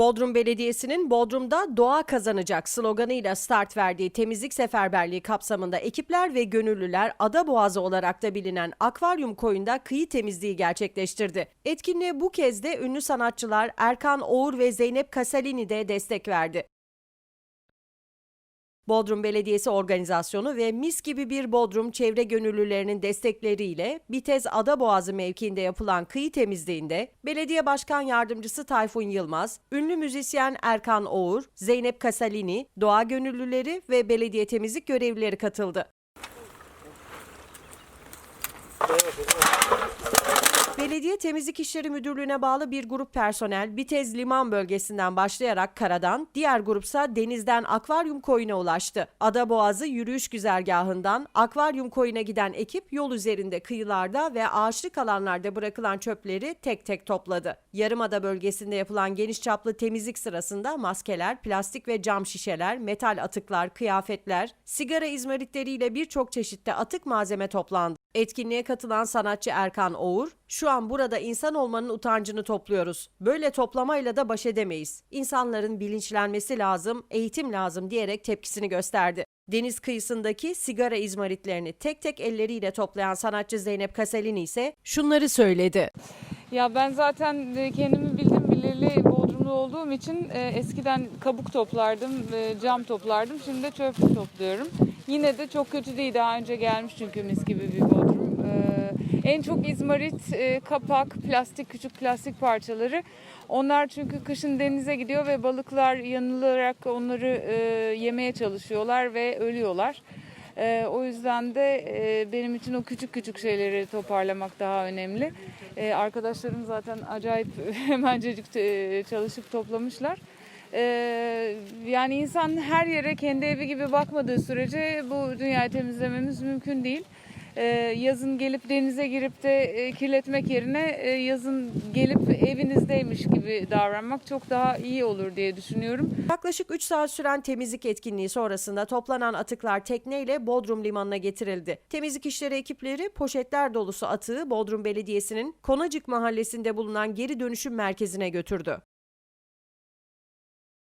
Bodrum Belediyesi'nin Bodrum'da doğa kazanacak sloganıyla start verdiği temizlik seferberliği kapsamında ekipler ve gönüllüler Ada Boğazı olarak da bilinen akvaryum koyunda kıyı temizliği gerçekleştirdi. Etkinliğe bu kez de ünlü sanatçılar Erkan Oğur ve Zeynep Kasalini de destek verdi. Bodrum Belediyesi organizasyonu ve Mis gibi bir Bodrum çevre gönüllülerinin destekleriyle Bitez Adaboğazı mevkiinde yapılan kıyı temizliğinde Belediye Başkan Yardımcısı Tayfun Yılmaz, ünlü müzisyen Erkan Oğur, Zeynep Kasalini, doğa gönüllüleri ve belediye temizlik görevlileri katıldı. Belediye Temizlik İşleri Müdürlüğü'ne bağlı bir grup personel Bitez Liman bölgesinden başlayarak karadan, diğer grupsa denizden akvaryum koyuna ulaştı. Adaboğazı yürüyüş güzergahından akvaryum koyuna giden ekip yol üzerinde kıyılarda ve ağaçlık alanlarda bırakılan çöpleri tek tek topladı. Yarımada bölgesinde yapılan geniş çaplı temizlik sırasında maskeler, plastik ve cam şişeler, metal atıklar, kıyafetler, sigara izmaritleriyle birçok çeşitte atık malzeme toplandı. Etkinliğe katılan sanatçı Erkan Oğur, şu an burada insan olmanın utancını topluyoruz. Böyle toplamayla da baş edemeyiz. İnsanların bilinçlenmesi lazım, eğitim lazım diyerek tepkisini gösterdi. Deniz kıyısındaki sigara izmaritlerini tek tek elleriyle toplayan sanatçı Zeynep Kaselini ise şunları söyledi. Ya ben zaten e, kendimi bildim bileli Bodrumlu olduğum için e, eskiden kabuk toplardım, e, cam toplardım. Şimdi de çöp topluyorum. Yine de çok kötü değil. Daha önce gelmiş çünkü mis gibi bir en çok izmarit, e, kapak, plastik, küçük plastik parçaları. Onlar çünkü kışın denize gidiyor ve balıklar yanılarak onları e, yemeye çalışıyorlar ve ölüyorlar. Ee, o yüzden de e, benim için o küçük küçük şeyleri toparlamak daha önemli. Ee, arkadaşlarım zaten acayip hemencecik e, çalışıp toplamışlar. Ee, yani insan her yere kendi evi gibi bakmadığı sürece bu dünyayı temizlememiz mümkün değil. Ee, yazın gelip denize girip de e, kirletmek yerine e, yazın gelip evinizdeymiş gibi davranmak çok daha iyi olur diye düşünüyorum. Yaklaşık 3 saat süren temizlik etkinliği sonrasında toplanan atıklar tekneyle Bodrum Limanı'na getirildi. Temizlik işleri ekipleri poşetler dolusu atığı Bodrum Belediyesi'nin Konacık mahallesinde bulunan geri dönüşüm merkezine götürdü.